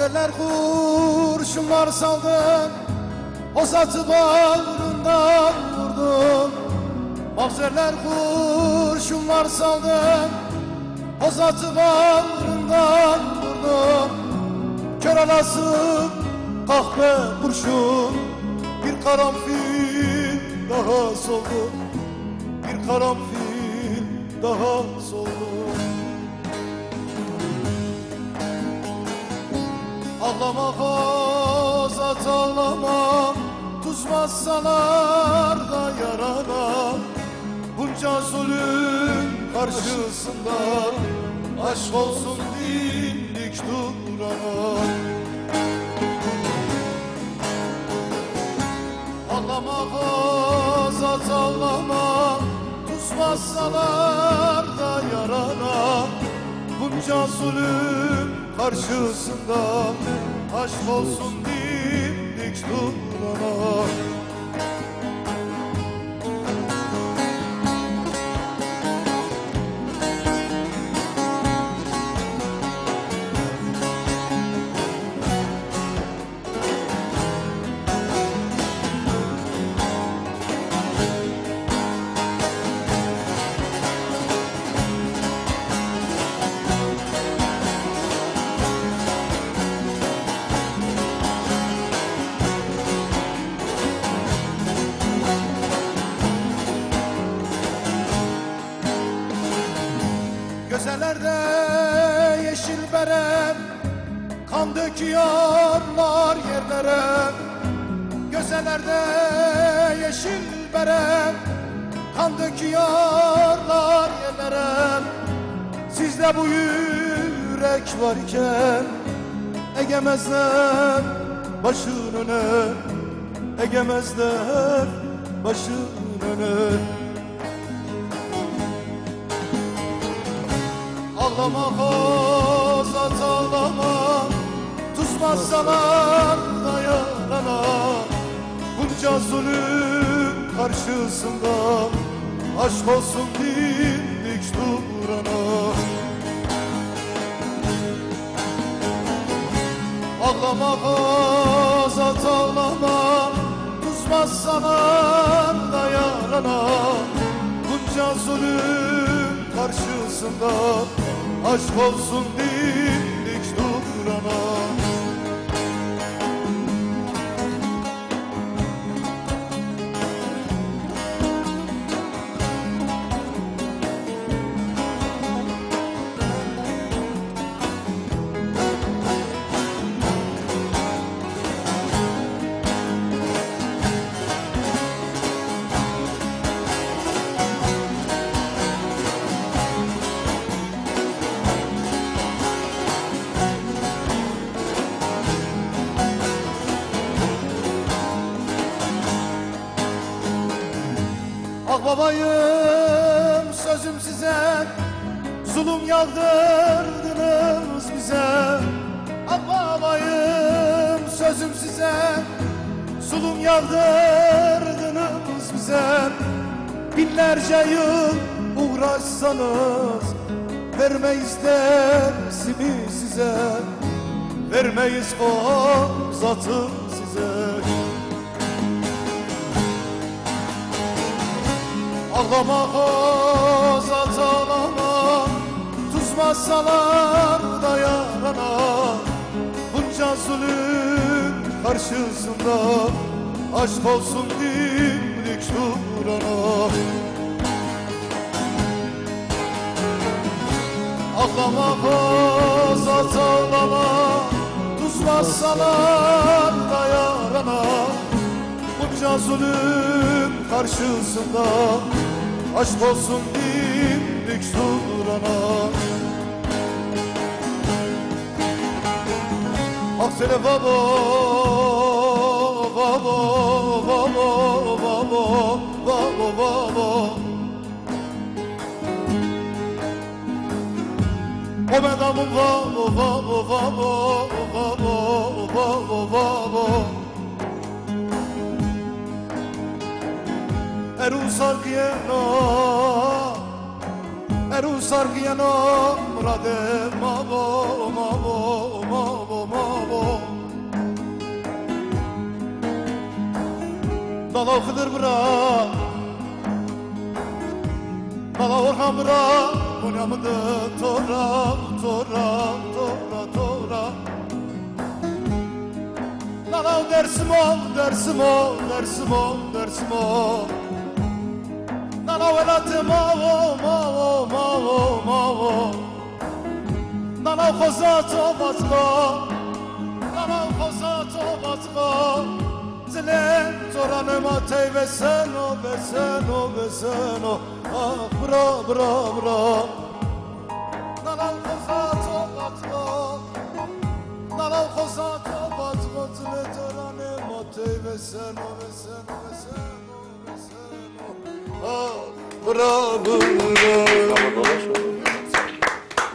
Mavzerler kurşunlar saldı O zatı bağrından vurdu Mavzerler kurşunlar saldı O zatı bağrından vurdu Kör alası kahve kurşun. Bir karanfil daha soldu. Bir karanfil daha soldu Ağlama Azat ağlama. Tutmazsalar da yarana. Bunca zulüm karşısında Aşk olsun dimdik durana. Ağlama Azat ağlama. Tutmazsalar da yarana. Bunca zulüm karşısında. Aşk olsun dimdik Gözelerde yeşil berem Kan döküyorlar yerlere. Gözelerde yeşil berem Kan döküyorlar yerlere. Sizde bu yürek varken Egemezler başın öne Egemezler başın öne Ağlama Azat ağlama. Tutmazsalar da yarana Bunca zulüm karşısında Aşk olsun dimdik durana. Ağlama Azat ağlama. Tutmazsalar da yarana Bunca zulüm karşısında Aşk olsun dimdik durana Ah babayım sözüm size. Zulüm yağdırdınız bize. Ah babayım sözüm size. Zulüm yağdırdınız bize. Binlerce yıl uğraşsanız Vermeyiz dersimi size. Vermeyiz o zatı size Ağlama Azat ağlama Tutmazsalar da yarana. Bunca zulüm karşısında Aşk olsun dimdik durana Ağlama Azat ağlama Tutmazsalar da yarana. Bunca zulüm karşısında Aşk olsun dimdik durana Ah sene baba Baba Baba Baba Baba Baba O bedamın baba Baba Baba Baba Baba Baba Erusar giyeno Erusar giyeno Murade mavo mavo mavo mavo Dala okudur bura Dala orhan bura Bunamıdı tora tora tora tora. Dala dersim ol dersim ol dersim ol dersim ol. na novela te mavo mavo mavo mavo na nov khoza to vatsko na nov khoza to vatsko zle zorane ma te veseno veseno veseno ah bro bro bro na nov khoza to vatsko na nov khoza to vatsko zle zorane ma te veseno veseno veseno veseno bra Ama dolaş oğlum.